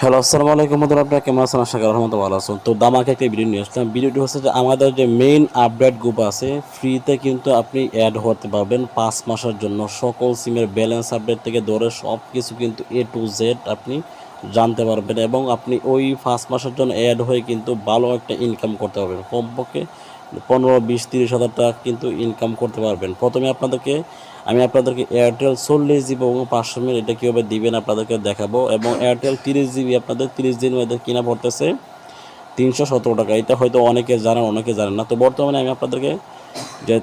Hello, আসসালামু আলাইকুম বন্ধুরা, আপনারা কেমন আছেন? আশা করি রহমত ভালো আছেন। তো দামাকে একটা ভিডিও নিয়ে আসলাম। ভিডিওটি হচ্ছে যে আমাদের যে মেইন আপডেট গ্রুপ আছে ফ্রিতে কিন্তু আপনি অ্যাড হতে পারবেন পাঁচ মাসের জন্য। সকল সিমের ব্যালেন্স আপডেট থেকে ধরে সব কিছু কিন্তু এ টু জেড আপনি জানতে পারবেন এবং আপনি ওই পাঁচ মাসের জন্য অ্যাড হয়ে কিন্তু ভালো একটা ইনকাম করতে পারবেন। কমপক্ষে পনেরো, বিশ, তিরিশ হাজার টাকা কিন্তু ইনকাম করতে পারবেন। প্রথমে আপনাদেরকে আমি আপনাদেরকে এয়ারটেল চল্লিশ জিবি এবং পাঁচশো মিনিট এটা কীভাবে দিবেন আপনাদেরকে দেখাবো। এবং এয়ারটেল তিরিশ জিবি আপনাদের তিরিশ দিন মধ্যে কিনা পড়তেছে তিনশো সতেরো টাকা। এটা হয়তো অনেকে জানেন অনেকে জানেন না। তো বর্তমানে আমি আপনাদেরকে যে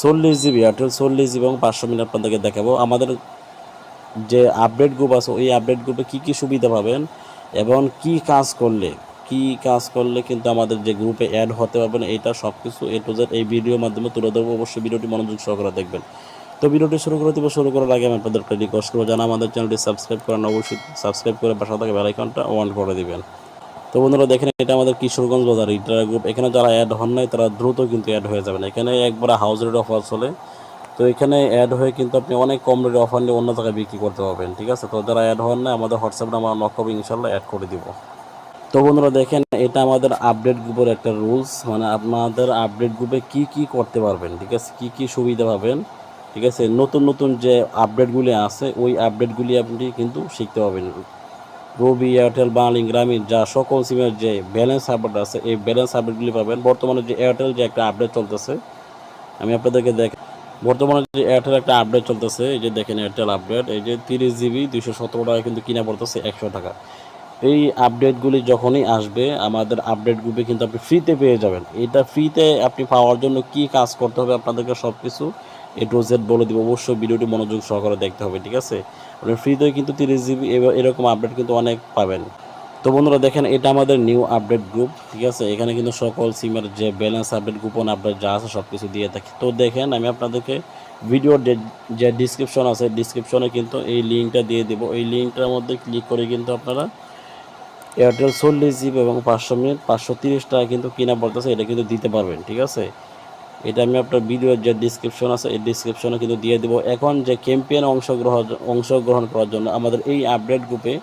চল্লিশ জিবি এয়ারটেল চল্লিশ জিবি এবং পাঁচশো মিনিট আপনাদেরকে দেখাবো। আমাদের যে আপডেট গ্রুপ আছে, ওই আপডেট গ্রুপে কী কী সুবিধা পাবেন এবং কি কাজ করলে, কি কাজ করলে কিন্তু আমাদের যে গ্রুপে অ্যাড হতে পারবেন, এটা সব কিছু এ টু জেড এই ভিডিওর মাধ্যমে তুলে ধরবো। অবশ্যই ভিডিওটি মনোযোগ সহকারে দেখবেন। তো ভিডিওটি শুরু করে দেবো শুরু করার আগে আমি আপনাদের একটা রিকোয়েস্ট করব জানা আমাদের চ্যানেলটি সাবস্ক্রাইব করেন অবশ্যই সাবস্ক্রাইব করে পাশে থাকে বেলাইকনটা অন করে দিবেন। তো বন্ধুরা, দেখেন এটা আমাদের কিশোরগঞ্জ বাজার রিটার গ্রুপ এখানে যারা অ্যাড হন নাই, তারা দ্রুত কিন্তু অ্যাড হয়ে যাবেন। এখানে একবার হাউস রেট অফার চলে। তো এখানে অ্যাড হয়ে কিন্তু আপনি অনেক কম রেটে অফার নিয়ে অন্য জায়গায় বিক্রি করতে পারবেন, ঠিক আছে? তো যারা অ্যাড হন না আমাদের হোয়াটসঅ্যাপ নাম্বার নক করবে ইনশাল্লাহ অ্যাড করে দিব। তো বন্ধুরা, দেখেন, এটা আমাদের আপডেট গ্রুপের একটা রুলস মানে আপনাদের আপডেট গ্রুপে কি কি করতে পারবেন, ঠিক আছে? কি কি সুবিধা পাবেন? ঠিক আছে? নতুন নতুন যে আপডেটগুলি আছে, ওই আপডেটগুলি আপনি কিন্তু শিখতে পাবেন রবি এয়ারটেল বাংলালি গ্রামীণ যা সকল সিমের যে ব্যালেন্স আপডেট আছে, এই ব্যালেন্স আপডেটগুলি পাবেন। বর্তমানে যে এয়ারটেল যে একটা আপডেট চলতেছে, আমি আপনাদেরকে দেখ বর্তমানে যে এয়ারটেল একটা আপডেট চলতেছে, এই যে দেখেন এয়ারটেল আপডেট এই যে তিরিশ জিবি দুশো সতেরো টাকা কিন্তু কিনা পড়তেছে একশো টাকা। এই আপডেটগুলি যখনই আসবে, আমাদের আপডেট গ্রুপে কিন্তু আপনি ফ্রিতে পেয়ে যাবেন। এটা ফ্রিতে আপনি পাওয়ার জন্য কি কাজ করতে হবে আপনাদেরকে সব কিছু এ টু জেড বলে দিব, অবশ্যই ভিডিওটি মনোযোগ সহকারে দেখতে হবে, ঠিক আছে? আপনি ফ্রিতে কিন্তু তিরিশ জিবি এরকম আপডেট কিন্তু অনেক পাবেন। তো বন্ধুরা দেখেন, এটা আমাদের নিউ আপডেট গ্রুপ ঠিক আছে? এখানে কিন্তু সকল সিমের যে ব্যালেন্স আপডেট গোপন আপডেট যা আছে সব কিছু দিয়ে থাকি। তো দেখেন, আমি আপনাদেরকে ভিডিওর যে ডিসক্রিপশন আছে ডিসক্রিপশনে কিন্তু এই লিঙ্কটা দিয়ে দেবো। এই লিঙ্কটার মধ্যে ক্লিক করে কিন্তু আপনারা এয়ারটেল চল্লিশ জিবি এবং পাঁচশো মিনিট, পাঁচশো তিরিশ টাকা কিন্তু কিনা পড়তেছে এটা কিন্তু দিতে পারবেন, ঠিক আছে? এটা আমি আপনার ভিডিওর যে ডিসক্রিপশন আছে, এই ডিসক্রিপশনে কিন্তু দিয়ে দেবো। এখন যে ক্যাম্পেইন অংশগ্রহণ অংশগ্রহণ করার জন্য আমাদের এই আপডেট গ্রুপে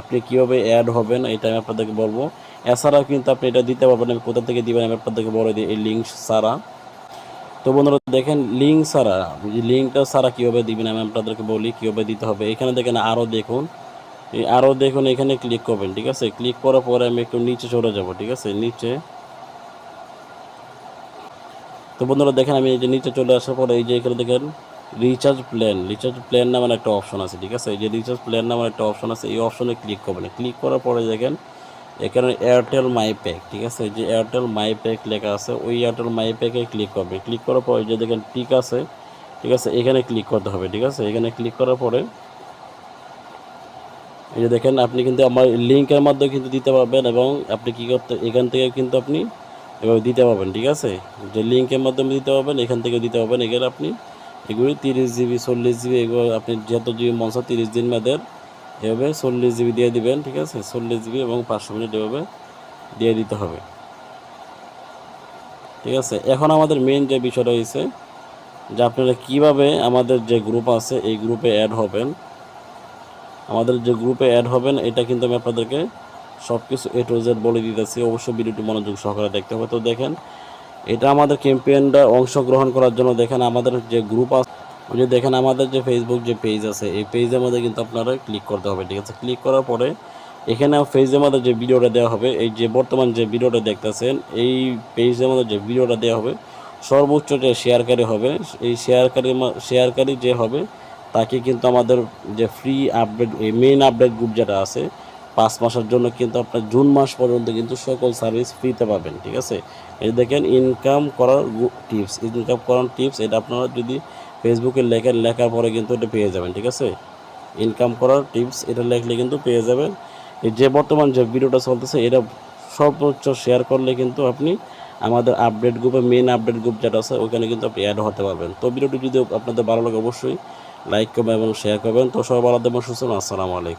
আপনি কীভাবে অ্যাড হবেন, এটা আমি আপনাদেরকে বলব। এছাড়াও কিন্তু আপনি এটা দিতে পারবেন, আমি কোথা থেকে দিবেন আমি আপনাদেরকে বলে দিই, এই লিঙ্ক ছাড়া। তো বন্ধুরা দেখেন লিঙ্ক ছাড়া লিঙ্কটা ছাড়া কীভাবে দিবেন আমি আপনাদেরকে বলি, কীভাবে দিতে হবে। এখানে দেখেন আরও দেখুন আরও দেখুন, এখানে ক্লিক করবেন, ঠিক আছে? ক্লিক করার পরে আমি একটু নিচে চলে যাব, ঠিক আছে? নিচে তো বন্ধুরা দেখেন আমি এই যে নিচে চলে আসার পরে এই যে এখানে দেখেন রিচার্জ প্ল্যান রিচার্জ প্ল্যান নামের একটা অপশন আছে, ঠিক আছে? এই যে রিচার্জ প্ল্যান নামের একটা অপশন আছে, এই অপশনে ক্লিক করবেন। ক্লিক করার পরে দেখেন এখানে এয়ারটেল মাই প্যাক ঠিক আছে? যে এয়ারটেল মাই প্যাক লেখা আছে, ওই এয়ারটেল মাই প্যাকে ক্লিক করবে ক্লিক করার পরে যে দেখেন টিক আছে, ঠিক আছে? এখানে ক্লিক করতে হবে, ঠিক আছে? এখানে ক্লিক করার পরে এই যে দেখেন, আপনি কিন্তু আমার লিঙ্কের মাধ্যমে কিন্তু দিতে পারবেন এবং আপনি কী করতে, এখান থেকে কিন্তু আপনি এভাবে দিতে পারবেন, ঠিক আছে? যে লিঙ্কের মাধ্যমে দিতে পারবেন, এখান থেকে দিতে পারবেন। এগুলো আপনি এগুলি তিরিশ জিবি, চল্লিশ জিবি, এগুলো আপনি যত জিবি মনসা তিরিশ দিন মেয়াদের, এভাবে চল্লিশ জিবি দিয়ে দিবেন, ঠিক আছে? চল্লিশ জিবি এবং পাঁচশো মিনিট এভাবে দিয়ে দিতে হবে। ঠিক আছে? এখন আমাদের মেন যে বিষয়টা হয়েছে যে আপনারা কীভাবে আমাদের যে গ্রুপ আছে, এই গ্রুপে অ্যাড হবেন? আমাদের যে গ্রুপে অ্যাড হবেন, এটা কিন্তু আমি আপনাদেরকে সব কিছু এ টু জেড বলে দিতেছি। অবশ্যই ভিডিওটি মনোযোগ সহকারে দেখতে হবে। তো দেখেন, এটা আমাদের ক্যাম্পেইনটা অংশগ্রহণ করার জন্য দেখেন আমাদের যে গ্রুপ আছে, ওই যে দেখেন আমাদের যে ফেসবুক যে পেজ আছে, এই পেজের মধ্যে কিন্তু আপনারা ক্লিক করতে হবে, ঠিক আছে? ক্লিক করার পরে এখানে পেজের মধ্যে যে ভিডিওটা দেওয়া হবে, এই যে বর্তমান যে ভিডিওটা দেখতেছেন, এই পেজের মধ্যে যে ভিডিওটা দেওয়া হবে, সর্বোচ্চ যে শেয়ারকারী হবে, এই শেয়ারকারী শেয়ারকারী যে হবে, তাকে কিন্তু আমাদের যে ফ্রি আপডেট এই মেইন আপডেট গ্রুপ যেটা আছে পাঁচ মাসের জন্য কিন্তু আপনার জুন মাস পর্যন্ত কিন্তু সকল সার্ভিস ফ্রিতে পাবেন, ঠিক আছে? এই দেখেন ইনকাম করার টিপস ইনকাম করার টিপস এটা আপনারা যদি ফেসবুকে লেখেন, লেখার পরে কিন্তু এটা পেয়ে যাবেন, ঠিক আছে? ইনকাম করার টিপস এটা লেখলে কিন্তু পেয়ে যাবেন। এই যে বর্তমান যে ভিডিওটা চলতেছে, এটা সর্বোচ্চ শেয়ার করলে কিন্তু আপনি আমাদের আপডেট গ্রুপে মেন আপডেট গ্রুপ যেটা আছে, ওখানে কিন্তু আপনি অ্যাড হতে পারবেন। তো ভিডিওটি যদি আপনাদের ভালো লাগে, অবশ্যই লাইক করবেন এবং শেয়ার করবেন। তো সবাই ভালো দেবেন সুস্থ আসসালামু আলাইকুম।